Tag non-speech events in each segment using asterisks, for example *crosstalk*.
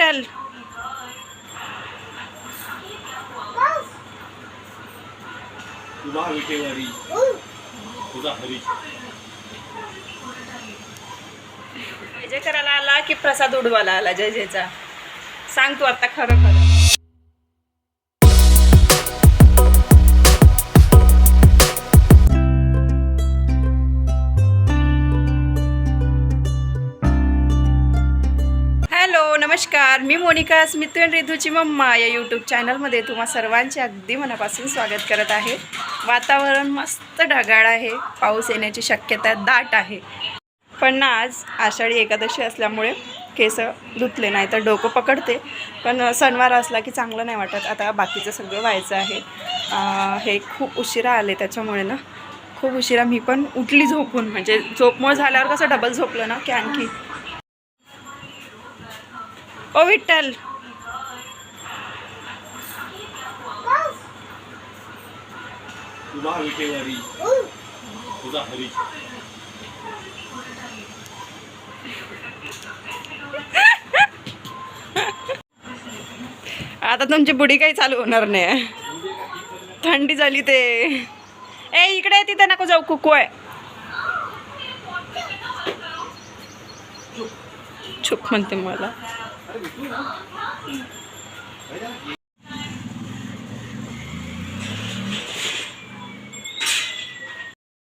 विठ्ठल तुझा विटेवारी तुझा हरी जय करायला आला की प्रसाद उडवायला आला जय जयचा. सांग तू आता खरं खरं. नमस्कार मी मोनिका स्मित रिधूची मम्मा या यूट्यूब चॅनलमध्ये तुम्हा सर्वांचे अगदी मनापासून स्वागत करत आहे. वातावरण मस्त ढगाळ आहे पाऊस येण्याची शक्यता दाट आहे. पण ना आज आषाढी एकादशी असल्यामुळे केस धुतले नाही तर डोकं पकडते. पण सणवार असला की चांगलं नाही वाटत. आता बाकीचं सगळं व्हायचं आहे. हे खूप उशिरा आले त्याच्यामुळे ना खूप उशिरा मी पण उठली झोपून. म्हणजे झोपमोळ झाल्यावर कसं डबल झोपलं ना की आणखी ओ विठ्ठल. तुझा विटेवारी तुझा हरी आता तुमची बुडी काही चालू होणार नाही. थंडी झाली ते. ए इकडे तिथे नको जाऊ कुकू आहे. चुप म्हणते मला.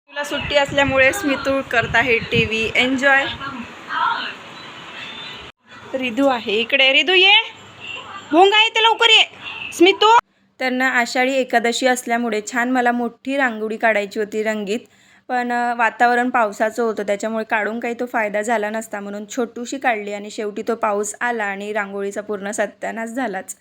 तुला सुट्टी असल्यामुळे स्मितू करत आहे टी व्ही एन्जॉय रिधू आहे. इकडे रिधू ये. भोंगा येते ते लवकर ये. स्मितू. त्यांना आषाढी एकादशी असल्यामुळे छान मला मोठी रांगोळी काढायची होती रंगीत. पण वातावरण पावसाचं होतं. त्याच्यामुळे काढून काही तो फायदा झाला नसता. म्हणून छोटूशी काढली आणि शेवटी तो पाऊस आला आणि रांगोळीचा पूर्ण सत्यानाश झालाच.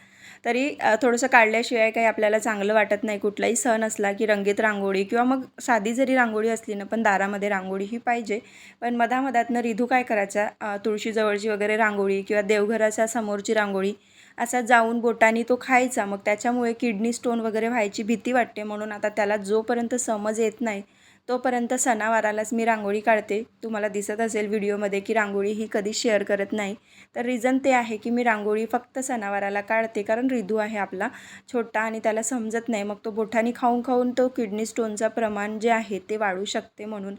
तरी थोडंसं काढल्याशिवाय काही आपल्याला चांगलं वाटत नाही. कुठलाही सण असला की रंगीत रांगोळी किंवा मग साधी जरी रांगोळी असली ना पण दारामध्ये रांगोळी ही पाहिजे. पण मधामधातनं रिधू काय करायचा? तुळशीजवळची वगैरे रांगोळी किंवा देवघराच्या समोरची रांगोळी असा जाऊन बोटानी तो खायचा. मग त्याच्यामुळे किडनी स्टोन वगैरे व्हायची भीती वाटते. म्हणून आता त्याला जोपर्यंत समज येत नाही तोपर्यंत सणावारालाच मी रांगोळी काढते. तुम्हाला दिसत असेल व्हिडिओमध्ये की रांगोळी ही कधी शेअर करत नाही. तर रिझन ते आहे की मी रांगोळी फक्त सणावाराला काढते. कारण रिधू आहे आपला छोटा आणि त्याला समजत नाही. मग तो बोटानी खाऊन खाऊन तो किडनी स्टोनचं प्रमाण जे आहे ते वाढू शकते म्हणून.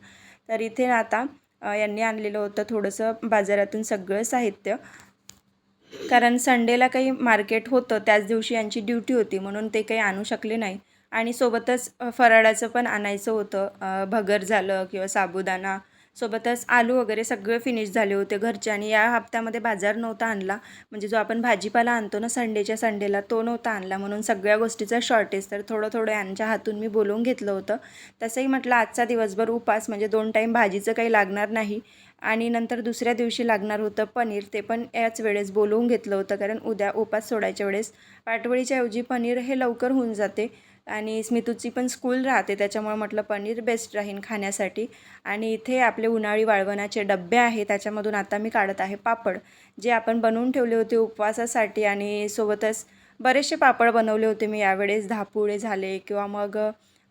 तर इथे आता यांनी आणलेलं होतं थोडंसं बाजारातून सगळं साहित्य. कारण संडेला काही मार्केट होतं त्याच दिवशी यांची ड्युटी होती. म्हणून ते काही आणू शकले नाही. आणि सोबतच फराळाचं पण आणायचं होतं. भगर झालं किंवा साबुदाणा सोबतच आलू वगैरे सगळे फिनिश झाले होते घरचे आणि या हप्त्यामध्ये बाजार नव्हता आणला. म्हणजे जो आपण भाजीपाला आणतो ना संडेच्या संडेला तो नव्हता आणला. म्हणून सगळ्या गोष्टीचा शॉर्टेज तर थोडं थोडं यांच्या हातून मी बोलवून घेतलं होतं. तसंही म्हटलं आजचा दिवसभर उपास म्हणजे दोन टाईम भाजीचं काही लागणार नाही. आणि नंतर दुसऱ्या दिवशी लागणार होतं पनीर ते पण याच वेळेस बोलवून घेतलं होतं. कारण उद्या उपास सोडायच्या वेळेस पाटवळीच्या ऐवजी पनीर हे लवकर होऊन जाते. आणि स्मितूची पण स्कूल राहते त्याच्यामुळे म्हटलं पनीर बेस्ट राहीन खाण्यासाठी. आणि इथे आपले उन्हाळी वाळवणाचे डबे आहे त्याच्यामधून आता मी काढत आहे पापड. जे आपण बनवून ठेवले होते उपवासासाठी आणि सोबतच बरेचसे पापड बनवले होते मी यावेळेस. धापुळे झाले किंवा मग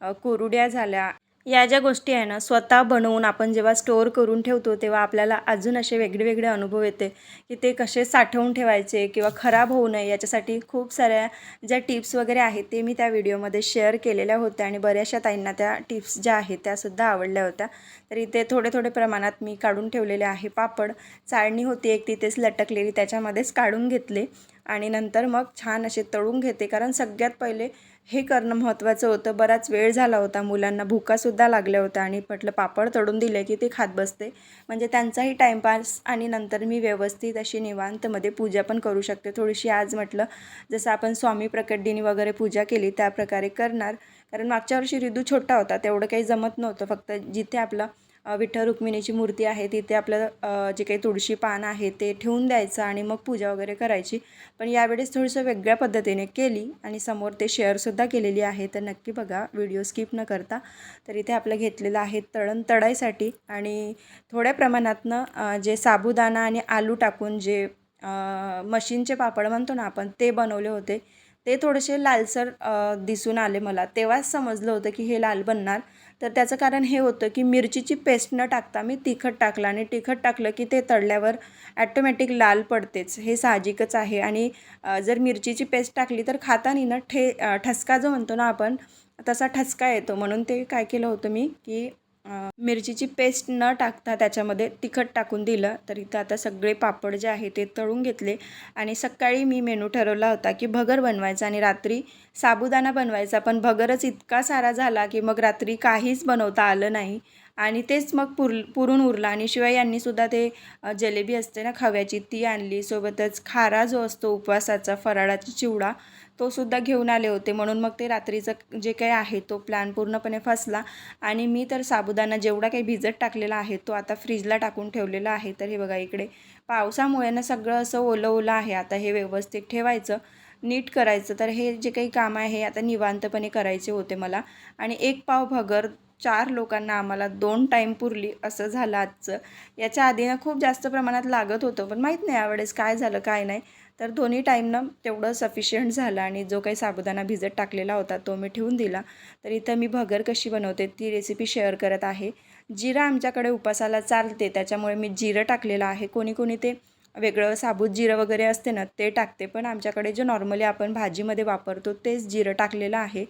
अ, कुरुड्या झाल्या. या ज्या गोष्टी आहे ना स्वतः बनवून आपण जेव्हा स्टोअर करून ठेवतो तेव्हा आपल्याला अजून असे वेगळे वेगळे अनुभव येते की ते कसे साठवून ठेवायचे किंवा खराब होऊ नये याच्यासाठी खूप साऱ्या ज्या टिप्स वगैरे आहेत ते मी त्या व्हिडिओमध्ये शेअर केलेल्या होत्या आणि बऱ्याचशा ताईंना त्या टिप्स ज्या आहेत त्यासुद्धा आवडल्या होत्या. तर इथे थोडे थोडे प्रमाणात मी काढून ठेवलेले आहे. पापड चाळणी होती एक तिथेच लटकलेली त्याच्यामध्येच काढून घेतले आणि नंतर मग छान असे तळून घेते. कारण सगळ्यात पहिले हे करणं महत्त्वाचं होतं. बराच वेळ झाला होता. मुलांना भुकासुद्धा लागल्या होत्या आणि म्हटलं पापड तळून दिले की ते खात बसते. म्हणजे त्यांचाही टाईमपास आणि नंतर मी व्यवस्थित अशी निवांतमध्ये पूजा पण करू शकते. थोडीशी आज म्हटलं जसं आपण स्वामी प्रकटदिनी वगैरे पूजा केली त्या प्रकारे करणार. कारण मागच्या वर्षी ऋतू छोटा होता. तेवढं काही जमत नव्हतं. फक्त जिथे आपलं विठ्ठल रुक्मिणीची मूर्ती आहे तिथे आपलं जे काही तुळशी पान आहे ते ठेवून द्यायचं आणि मग पूजा वगैरे करायची. पण यावेळेस थोडंसं वेगळ्या पद्धतीने केली आणि समोर ते शेअरसुद्धा केलेली आहे. तर नक्की बघा व्हिडिओ स्किप न करता. तर इथे आपलं घेतलेलं आहे तळण तळायसाठी आणि थोड्या प्रमाणातनं जे साबुदाणा आणि आलू टाकून जे मशीनचे पापड म्हणतो ना आपण ते बनवले होते. ते थोडेसे लालसर दिसून आले मला. तेव्हाच समजलं होतं की हे लाल बनणार. तर त्याचं कारण हे होतं की मिरचीची पेस्ट न टाकता मी तिखट टाकलं आणि तिखट टाकलं की ते तळल्यावर ॲटोमॅटिक लाल पडतेच. हे साहजिकच आहे. आणि जर मिरचीची पेस्ट टाकली तर खातानी ना ठे ठसका जो म्हणतो ना आपण तसा ठसका येतो. म्हणून ते काय केलं होतं मी की मिरचीची पेस्ट न टाकता त्याच्यामध्ये तिखट टाकून दिलं. तर इथं आता सगळे पापड जे आहे ते तळून घेतले. आणि सकाळी मी मेनू ठरवला होता की भगर बनवायचा आणि रात्री साबुदाणा बनवायचा. पण भगरच इतका सारा झाला की मग रात्री काहीच बनवता आलं नाही. आणि तेच मग पुर पुरून उरला. आणि शिवाय यांनीसुद्धा ते जलेबी असते ना खव्याची ती आणली. सोबतच खारा जो असतो उपवासाचा फराळाचा चिवडा तो सुद्धा घेऊन आले होते. म्हणून मग ते रात्रीचं जे काही आहे तो प्लॅन पूर्णपणे फसला. आणि मी तर साबुदाणा जेवढा काही भिजत टाकलेला आहे तो आता फ्रीजला टाकून ठेवलेला आहे. तर हे बघा इकडे पावसामुळे ना सगळं असं ओलं ओलं आहे. आता हे व्यवस्थित ठेवायचं नीट करायचं. तर हे जे काही काम आहे हे आता निवांतपणे करायचे होते मला. आणि एक पाव भगर चार लोकांना आम्हाला दोन टाईम पुरली असं झालं आजचं. याच्या आधी ना खूप जास्त प्रमाणात लागत होतं. पण माहीत नाही यावेळेस काय झालं काय नाही. तर दोन्ही टाईमनं तेवढं सफिशियंट झालं आणि जो काही साबुदाणा भिजत टाकलेला होता तो मी ठेवून दिला. तर इथं मी भगर कशी बनवते ती रेसिपी शेअर करत आहे. जिरा आमच्याकडे उपासाला चालते त्याच्यामुळे मी जिरं टाकलेलं आहे. कोणी कोणी ते वेगळं साबूत जिरं वगैरे असते ना ते टाकते. पण आमच्याकडे जे नॉर्मली आपण भाजीमध्ये वापरतो तेच जिरं टाकलेलं आहे.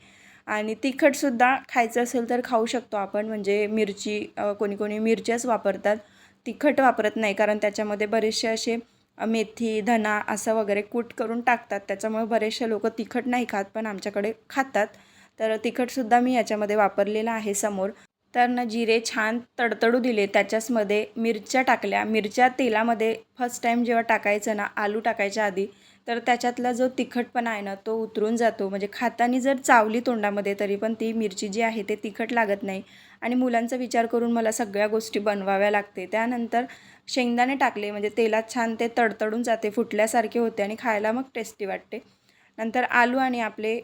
आणि तिखटसुद्धा खायचं असेल तर खाऊ शकतो आपण. म्हणजे मिरची कोणी कोणी मिरच्याच वापरतात. तिखट वापरत नाही कारण त्याच्यामध्ये बरेचसे असे मेथी धना असं वगैरे कूट करून टाकतात. त्याच्यामुळे बरेचसे लोक तिखट नाही खात पण आमच्याकडे खातात. तर तिखटसुद्धा मी याच्यामध्ये वापरलेलं आहे समोर. तर ना जिरे छान तडतडू दिले. त्याच्याचमध्ये मिरच्या टाकल्या. मिरच्या तेलामध्ये फर्स्ट टाईम जेव्हा टाकायचं ना आलू टाकायच्या आधी तर त्याच्यातला जो तिखटपणा आहे ना तो उतरून जातो. म्हणजे खाताना जर चावली तोंडामध्ये तरी पण ती मिरची जी आहे ते तिखट लागत नाही. आणि मुलांचा विचार करून मला सगळ्या गोष्टी बनवाव्या लागते. त्यानंतर शेंगदाणे टाकले म्हणजे तेलात छान ते तडतडून जाते फुटल्यासारखे होते आणि खायला मग टेस्टी वाटते. नंतर आलू आणि आपले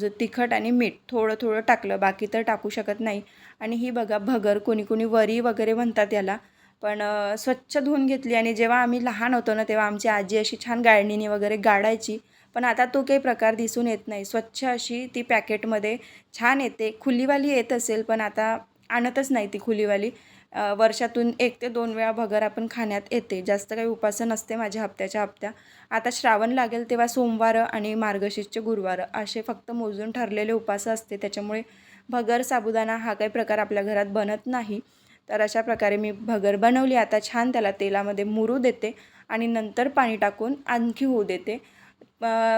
जो तिखट आणि मीठ थोडं थोडं टाकलं बाकी तर टाकू शकत नाही. आणि ही बघा भगर कोणी कोणी वरी वगैरे म्हणतात याला पण स्वच्छ धुवून घेतली आणि जेव्हा आम्ही लहान होतो ना तेव्हा आमची आजी अशी छान गाळणीने वगैरे गाडायची पण आता तो काही प्रकार दिसून येत नाही. स्वच्छ अशी ती पॅकेटमध्ये छान येते. खुलीवाली येत असेल पण आता आणतच नाही ती खुलीवाली. वर्षातून एक ते दोन वेळा भगर आपण खाण्यात येते. जास्त काही उपासन नसते माझ्या हप्त्याच्या हप्त्या. आता श्रावण लागेल तेव्हा सोमवार आणि मार्गशीर्षचे गुरुवार असे फक्त मोजून ठरलेले उपास असते. त्याच्यामुळे भगर साबुदाणा हा काही प्रकार आपल्या घरात बनत नाही. तर अशा प्रकारे मी भगर बनवली. आता छान त्याला तेलामध्ये मुरू देते आणि नंतर पाणी टाकून आणखी होऊ देते.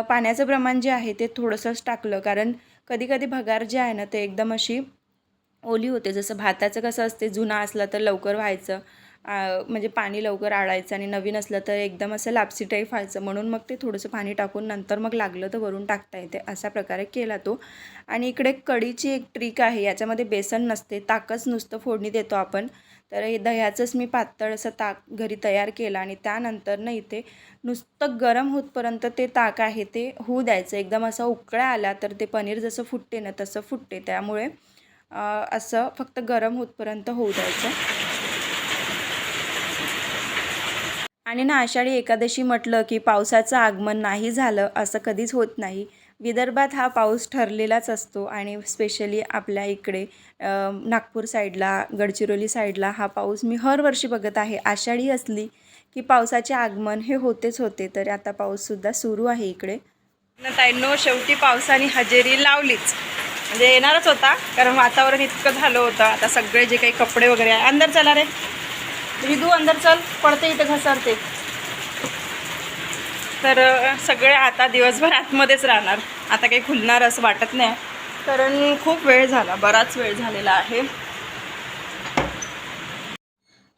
पाण्याचं प्रमाण जे आहे ते थोडंसंच टाकलं. कारण कधी कधी भगार जे आहे ना ते एकदम अशी ओली होते. जसं भाताचं कसं असते जुना असला तर लवकर व्हायचं म्हणजे पाणी लवकर आळायचं आणि नवीन असलं तर एकदम असं लापसी टाईप व्हायचं म्हणून मग ते थोडंसं पाणी टाकून नंतर मग लागलं तर वरून टाकता येते. अशा प्रकारे केला तो. आणि इकडे कढीची एक ट्रिक आहे याच्यामध्ये बेसन नसते ताकच नुसतं फोडणी देतो आपण. तर हे दह्याचंच मी पातळ असं ताक घरी तयार केलं आणि त्यानंतर ना इथे नुसतं गरम होतपर्यंत ते ताक आहे ते होऊ द्यायचं. एकदम असं उकळ्या आला तर ते पनीर जसं फुटते ना तसं फुटते. त्यामुळे असं फक्त गरम होतपर्यंत होऊ द्यायचं. आणि ना आषाढी एकादशी म्हटलं की पावसाचं आगमन नाही झालं असं कधीच होत नाही. विदर्भात हा पाऊस ठरलेलाच असतो आणि स्पेशली आपल्या इकडे नागपूर साईडला गडचिरोली साईडला हा पाऊस मी हरवर्षी बघत आहे. आषाढी असली की पावसाचे आगमन हे होतेच होते तर आता पाऊससुद्धा सुरू आहे इकडे. ताईंनो शेवटी पावसाने हजेरी लावलीच. म्हणजे येणारच होता कारण वातावरण इतकं झालं होतं. आता सगळे जे काही कपडे वगैरे आहे अंदर चला रे. रिदू अंदर चल. पडते इथं घसरते. तर सगळे आता दिवसभर आतमध्येच राहणार. आता काही खुलणार असं वाटत नाही. कारण खूप वेळ झाला बराच वेळ झालेला आहे.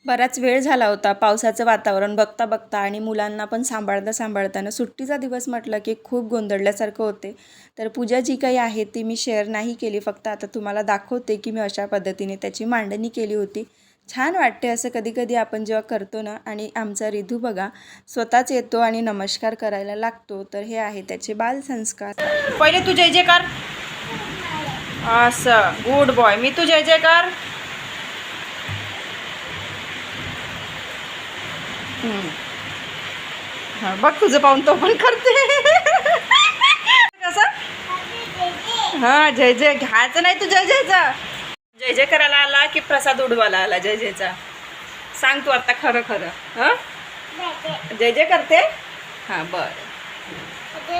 बराच वेळ झाला होता पावसाचं वातावरण बघता बघता आणि मुलांना पण सांभाळता सांभाळताना सुट्टीचा दिवस म्हटलं की खूप गोंधळल्यासारखं होते. तर पूजा जी काही आहे ती मी शेअर नाही केली फक्त आता तुम्हाला दाखवते की मी अशा पद्धतीने त्याची मांडणी केली होती. छान वाटते असं कधी कधी आपण जेव्हा करतो ना आणि आमचा रिधू बघा स्वतःच येतो आणि नमस्कार करायला लागतो. तर हे आहे त्याचे बालसंस्कार पहिले तू जय जयकार. असं गुड बॉय मी तू जय जयकार. हां बघ तुझं पाहून तो पण करते. कसं? हा जय जय. घ्यायचं नाही तू जय जयचा. जय जय करायला आला की प्रसाद उडवायला आला जय जयचा? सांग तू आता खरं खरं. हां? जय जय करते? हां बरं.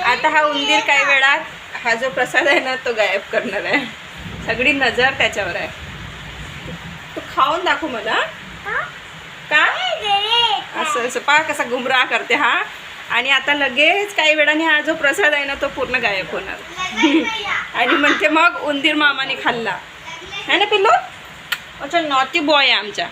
आता हा उंदीर काही वेळात हा जो प्रसाद आहे ना तो गायब करणार आहे. सगळी नजर त्याच्यावर आहे. तू खाऊन दाखव मला का? असं असं पहा कसा गुमराह करते हा. आणि आता लगेच काही वेळाने हा जो प्रसाद आहे ना तो पूर्ण गायब होणार. *laughs* आणि म्हणते मग उंदीर मामाने खाल्ला. है ना पिल्लू? अच्छा नॉटी बॉय आहे आमच्या.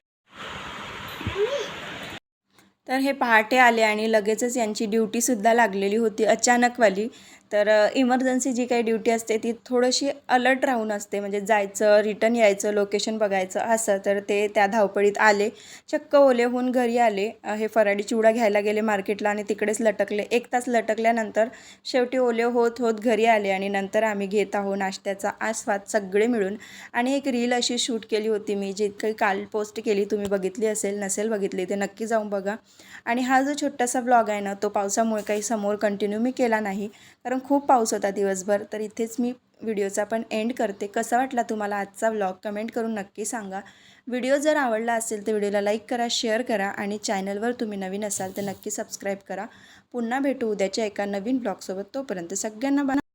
तर हे पहाटे आले आणि लगेचच यांची ड्युटीसुद्धा लागलेली होती अचानकवाली. तर इमर्जन्सी जी काही ड्युटी असते ती थोडीशी अलर्ट राहून असते. म्हणजे जायचं रिटर्न यायचं लोकेशन बघायचं असं. तर ते त्या धावपळीत आले चक्क ओले होऊन घरी आले. हे फराडी चिवडा घ्यायला गेले मार्केटला आणि तिकडेच लटकले. एक तास लटकल्यानंतर शेवटी ओले होत होत घरी आले आणि नंतर आम्ही घेत आहो नाश्त्याचा आस्वाद सगळे मिळून. आणि एक रील अशी शूट केली होती मी जी काही काल पोस्ट केली तुम्ही बघितली असेल नसेल बघितली ते नक्की जाऊन बघा. आणि हा जो छोटासा ब्लॉग आहे ना तो पावसामुळे काही समोर कंटिन्यू मी केला नाही. कारण खूप पाऊस होता दिवसभर तर इथेच मी व्हिडिओचा पण एंड करते. कसा वाटला तुम्हाला आजचा व्लॉग कमेंट करून नक्की सांगा. व्हिडिओ जर आवडला असेल तर व्हिडिओला लाईक करा शेअर करा आणि चॅनलवर तुम्ही नवीन असाल तर नक्की सबस्क्राईब करा. पुन्हा भेटू उद्याच्या एका नवीन ब्लॉगसोबत तोपर्यंत सगळ्यांना बना